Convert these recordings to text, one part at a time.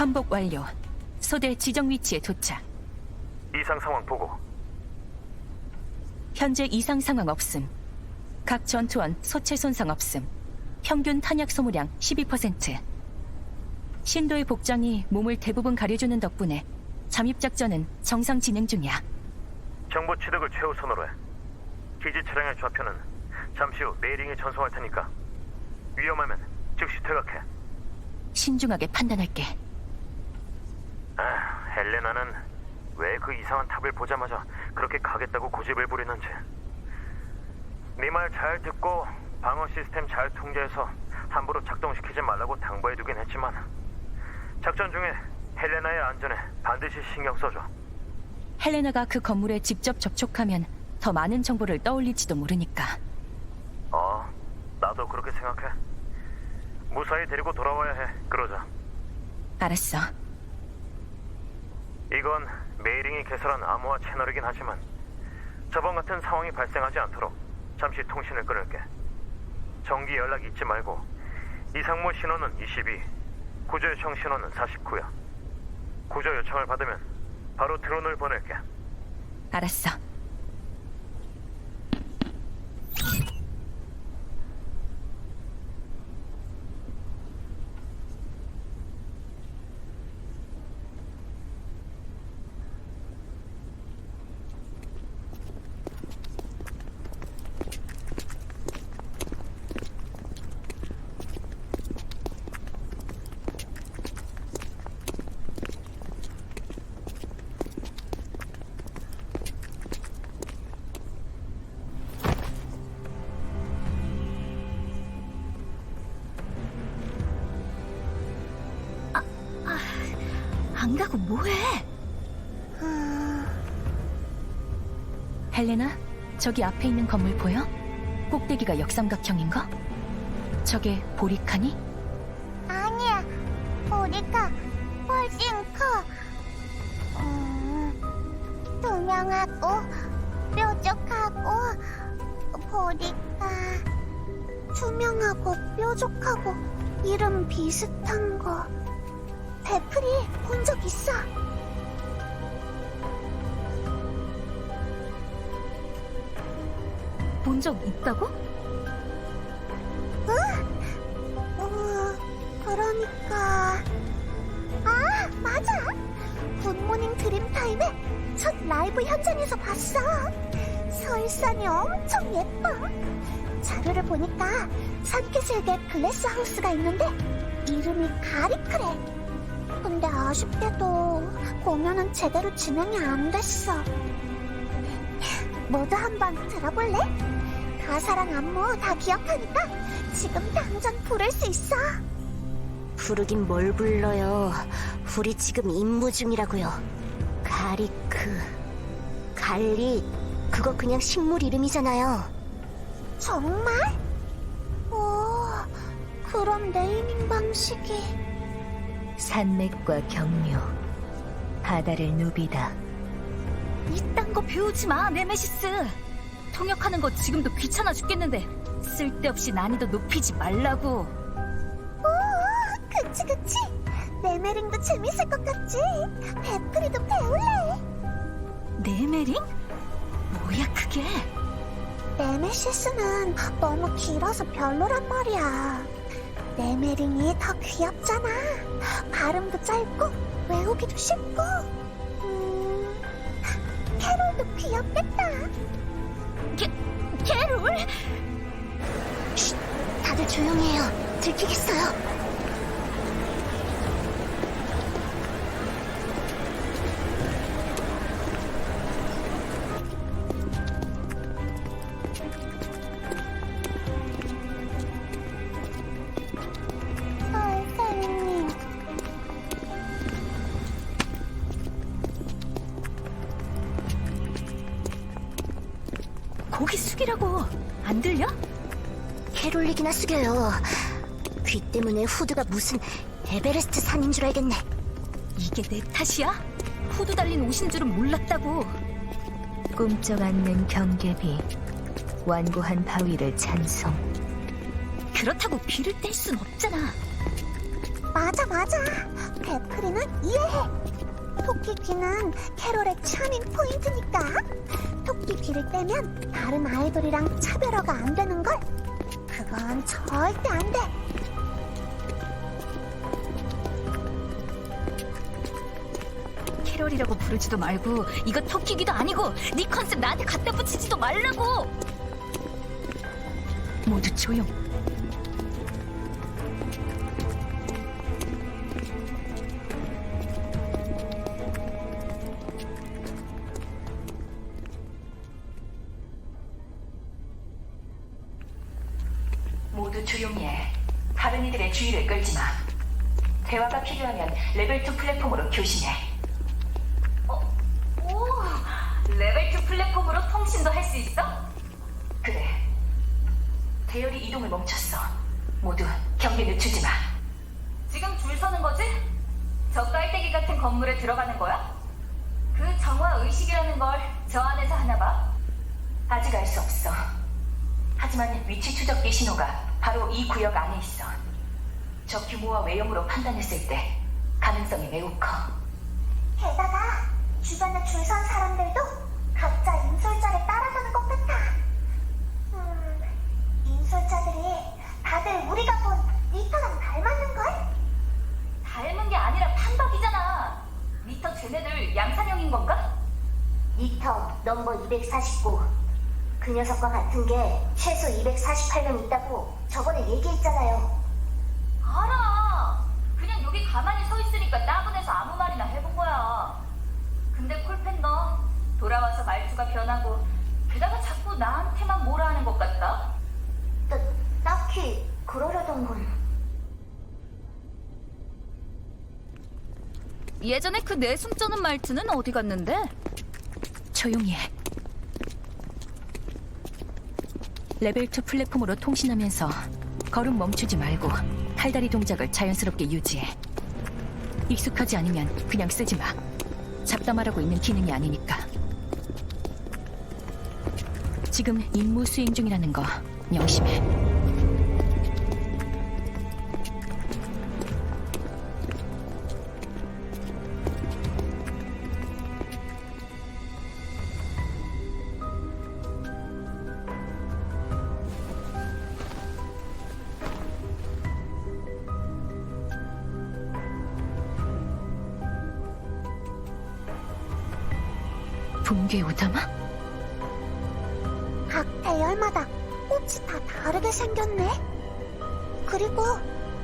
환복 완료. 소대 지정 위치에 도착. 이상 상황 보고. 현재 이상 상황 없음. 각 전투원 소체 손상 없음. 평균 탄약 소모량 12%. 신도의 복장이 몸을 대부분 가려주는 덕분에 잠입 작전은 정상 진행 중이야. 정보 취득을 최우선으로 해. 기지 차량의 좌표는 잠시 후 메이링에 전송할 테니까 위험하면 즉시 퇴각해. 신중하게 판단할게. 아, 헬레나는 왜 그 이상한 탑을 보자마자 그렇게 가겠다고 고집을 부리는지. 네 말 잘 듣고 방어 시스템 잘 통제해서 함부로 작동시키지 말라고 당부해두긴 했지만 작전 중에 헬레나의 안전에 반드시 신경 써줘. 헬레나가 그 건물에 직접 접촉하면 더 많은 정보를 떠올릴지도 모르니까. 어, 나도 그렇게 생각해. 무사히 데리고 돌아와야 해. 그러자. 알았어. 이건 메이링이 개설한 암호화 채널이긴 하지만 저번 같은 상황이 발생하지 않도록 잠시 통신을 끊을게. 정기 연락 잊지 말고 이상무 신호는 22, 구조 요청 신호는 49야. 구조 요청을 받으면 바로 드론을 보낼게. 알았어. 안 가고 뭐해? 헬레나, 저기 앞에 있는 건물 보여? 꼭대기가 역삼각형인 거? 저게 보리카니? 아니야, 우리가 훨씬 커. 음, 투명하고 뾰족하고 보니까 투명하고 뾰족하고 이름 비슷한 거. 베프리 본 적 있어. 본 적 있다고? 어, 그러니까. 아 맞아. 굿모닝 드림타임의 첫 라이브 현장에서 봤어. 설산이 엄청 예뻐. 자료를 보니까 산기슭에 글래스 하우스가 있는데 이름이 가리크래 근데 아쉽게도 공연은 제대로 진행이 안 됐어 모두 한번 들어볼래? 가사랑 안무 다 기억하니까 지금 당장 부를 수 있어. 부르긴 뭘 불러요. 우리 지금 임무 중이라고요. 가리크, 갈리, 그거 그냥 식물 이름이잖아요. 정말? 오, 그럼 네이밍 방식이 산맥과 경류, 바다를 누비다. 이딴 거 배우지 마, 네메시스. 통역하는 거 지금도 귀찮아 죽겠는데 쓸데없이 난이도 높이지 말라고. 오, 그치 그치. 네메링도 재밌을 것 같지? 베프리도 배울래. 네메링? 뭐야 그게? 네메시스는 너무 길어서 별로란 말이야. 네메링이 더 귀엽잖아. 발음도 짧고 외우기도 쉽고. 음, 캐롤도 귀엽겠다. 캐롤? 다들 조용히 해요. 들키겠어요. 귀 때문에 후드가 무슨 에베레스트 산인 줄 알겠네. 이게 내 탓이야? 후드 달린 옷인 줄은 몰랐다고. 꿈쩍 않는 경계비, 완고한 바위를 찬송. 그렇다고 비를 뗄 순 없잖아. 맞아 맞아 데프리는 이해해. 토끼 귀는 캐롤의 차밍 포인트니까. 토끼 귀를 떼면 다른 아이돌이랑 차별화가 안 되는 걸. 그건 절대 안 돼. 캐롤이라고 부르지도 말고 이거 토끼기도 아니고 네 컨셉 나한테 갖다 붙이지도 말라고. 모두 조용. 대열이 이동을 멈췄어. 모두 경계 늦추지 마. 지금 줄 서는 거지? 저 깔때기 같은 건물에 들어가는 거야? 그 정화 의식이라는 걸 저 안에서 하나 봐. 아직 알 수 없어. 하지만 위치 추적기 신호가 바로 이 구역 안에 있어. 저 규모와 외형으로 판단했을 때 가능성이 매우 커. 게다가 주변에 줄 선 사람들도 각자 인솔자를 따라가는 것 같아. 음, 인솔자들이 다들 우리가 본 리터랑 닮았는걸? 닮은 게 아니라 판박이잖아. 미터 쟤네들 양산형인 건가? 리터 넘버 249. 그 녀석과 같은 게 최소 248명 있다고 저번에 얘기했잖아요. 알아. 그냥 여기 가만히 서 있으니까 따분해서 아무 말이나 해본 거야. 근데 콜펜 너 돌아와서 말투가 변하고 게다가 자꾸 나한테만 뭐라 하는 것 같다. 따, 딱히 그러려던 건. 예전에 그 내숭 쩌는 말투는 어디 갔는데? 조용히 해. 레벨 2 플랫폼으로 통신하면서 걸음 멈추지 말고 팔다리 동작을 자연스럽게 유지해. 익숙하지 않으면 그냥 쓰지 마. 잡담하라고 있는 기능이 아니니까. 지금 임무 수행 중이라는 거 명심해. 붕괴 오다마? 각 대열마다 꽃이 다 다르게 생겼네. 그리고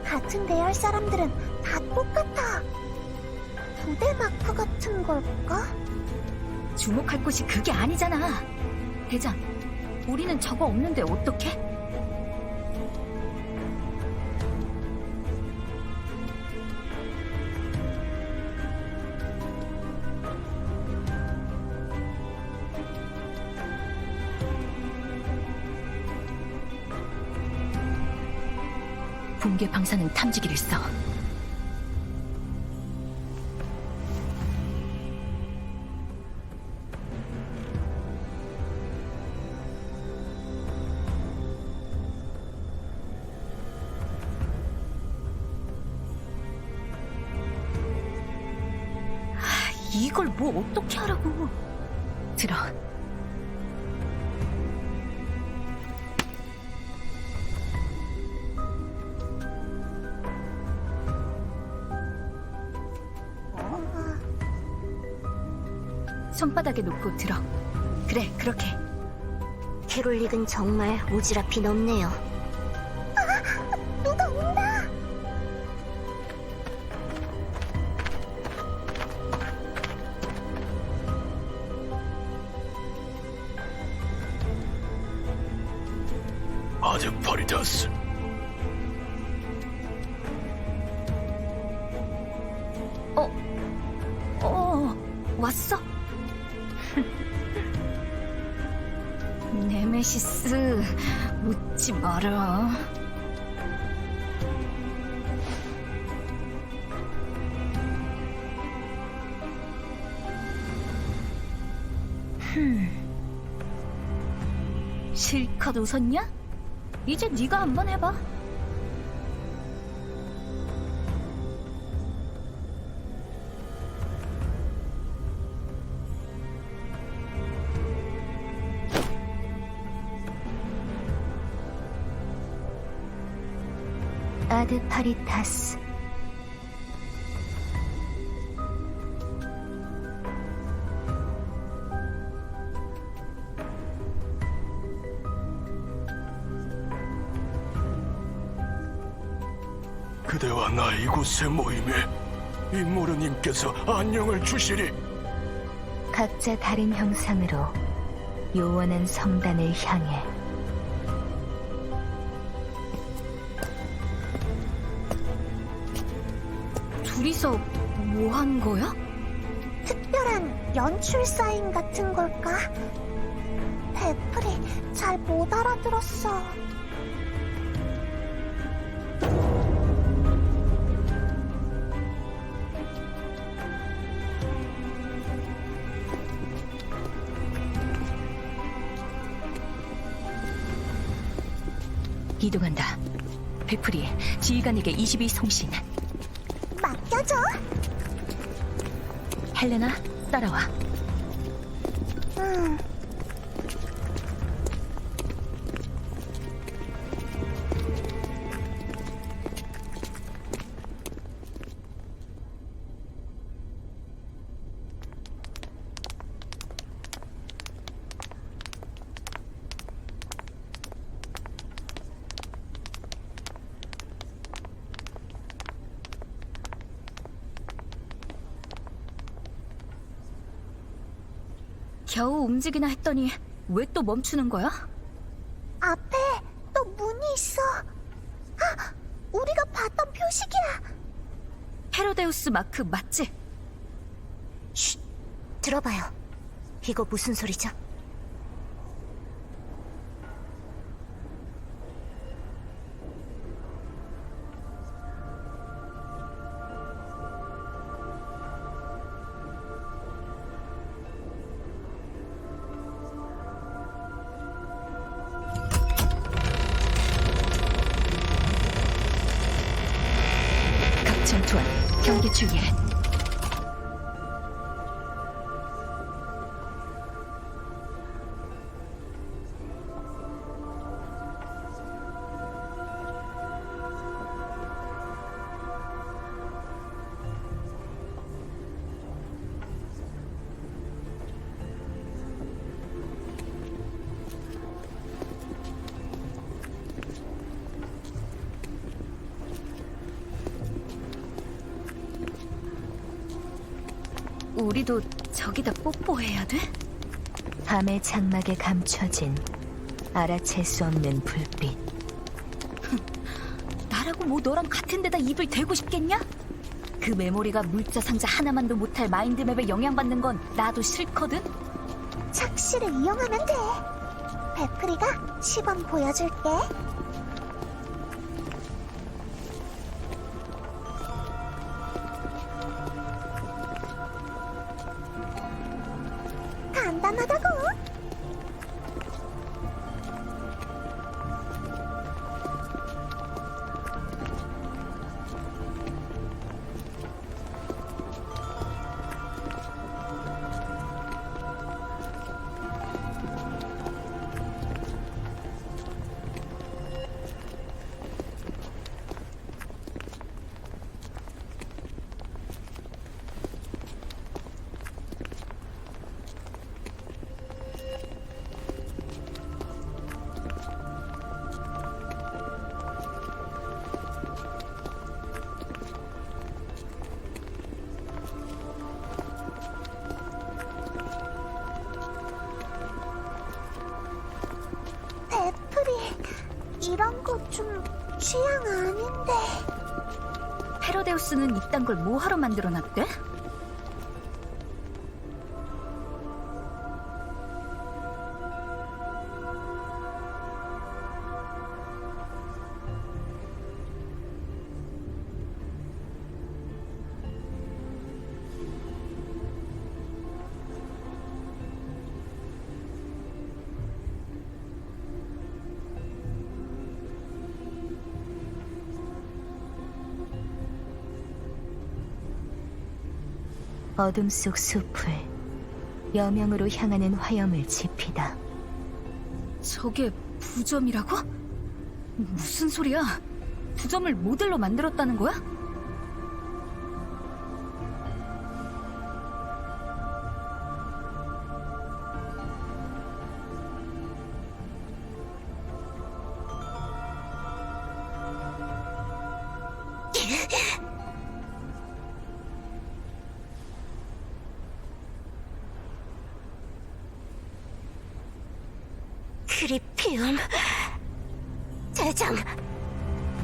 같은 대열 사람들은 다 똑같아. 부대 마크 같은 걸까? 주목할 곳이 그게 아니잖아. 대장, 우리는 저거 없는데 어떡해? 붕괴 방사능 탐지기를 써. 이걸 뭐 어떻게 하라고? 들어. 손바닥에 놓고 들어. 그래, 그렇게. 캐롤릭은 정말 오지랖이 넓네요. 누가 온다. 아직 버리다스 어, 왔어? 네메시스, 웃지 마라. 흠. 실컷 웃었냐? 이제 네가 한번 해봐. 아드파리타스. 그대와 나 이곳의 모임에 인모르님께서 안녕을 주시리. 각자 다른 형상으로 요원한 성단을 향해 둘이서 뭐 한 거야? 특별한 연출 사인 같은 걸까? 베프리 잘 못 알아들었어. 이동한다. 베프리, 지휘관에게 22 송신. 맡겨줘. 헬레나, 따라와. 음. 겨우 움직이나 했더니 왜 또 멈추는 거야? 앞에 또 문이 있어. 아, 우리가 봤던 표식이야. 헤로데우스 마크 맞지? 쉿 들어봐요 이거 무슨 소리죠? 경계 주의 우리도 저기다 뽀뽀해야 돼? 밤의 장막에 감춰진 알아챌 수 없는 불빛 나라고 뭐 너랑 같은 데다 입을 대고 싶겠냐? 그 메모리가 물자 상자 하나만도 못할 마인드맵에 영향받는 건 나도 싫거든? 착시를 이용하면 돼. 베프리가 시범 보여줄게. 간단하다 취향 아닌데. 헤로데우스는 이딴 걸 뭐하러 만들어놨대? 어둠 속 숲을 여명으로 향하는 화염을 지피다 저게 부점이라고? 무슨 소리야? 부점을 모델로 만들었다는 거야? 크리피움 대장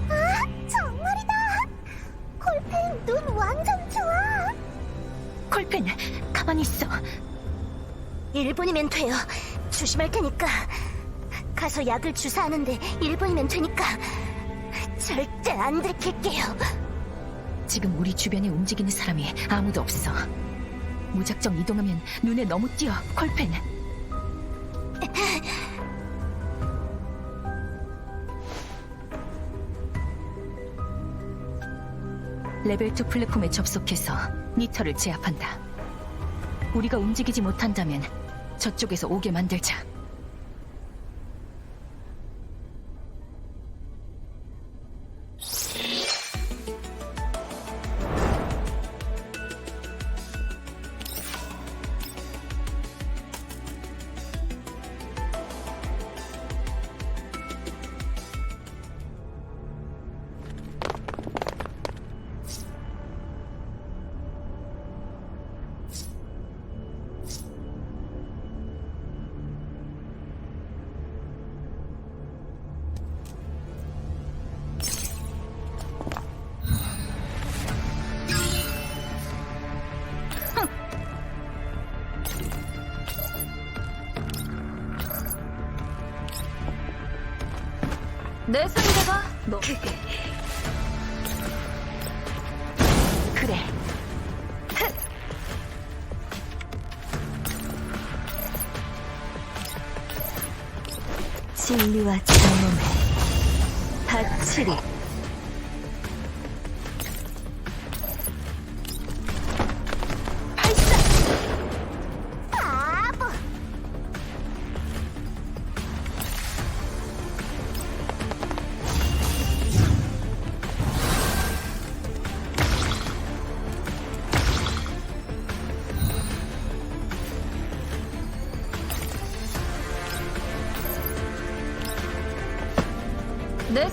아, 정말이다. 콜펜 눈 완전 좋아. 콜펜, 가만히 있어. 1분이면 돼요 조심할 테니까 가서 약을 주사하는데 1분이면 되니까 절대 안 들킬게요 지금 우리 주변에 움직이는 사람이 아무도 없어. 무작정 이동하면 눈에 너무 띄어, 콜펜. 레벨 2 플랫폼에 접속해서 니터를 제압한다. 우리가 움직이지 못한다면 저쪽에서 오게 만들자. 내 상대가 너. 그래. 진리와 정음의 다치리. 내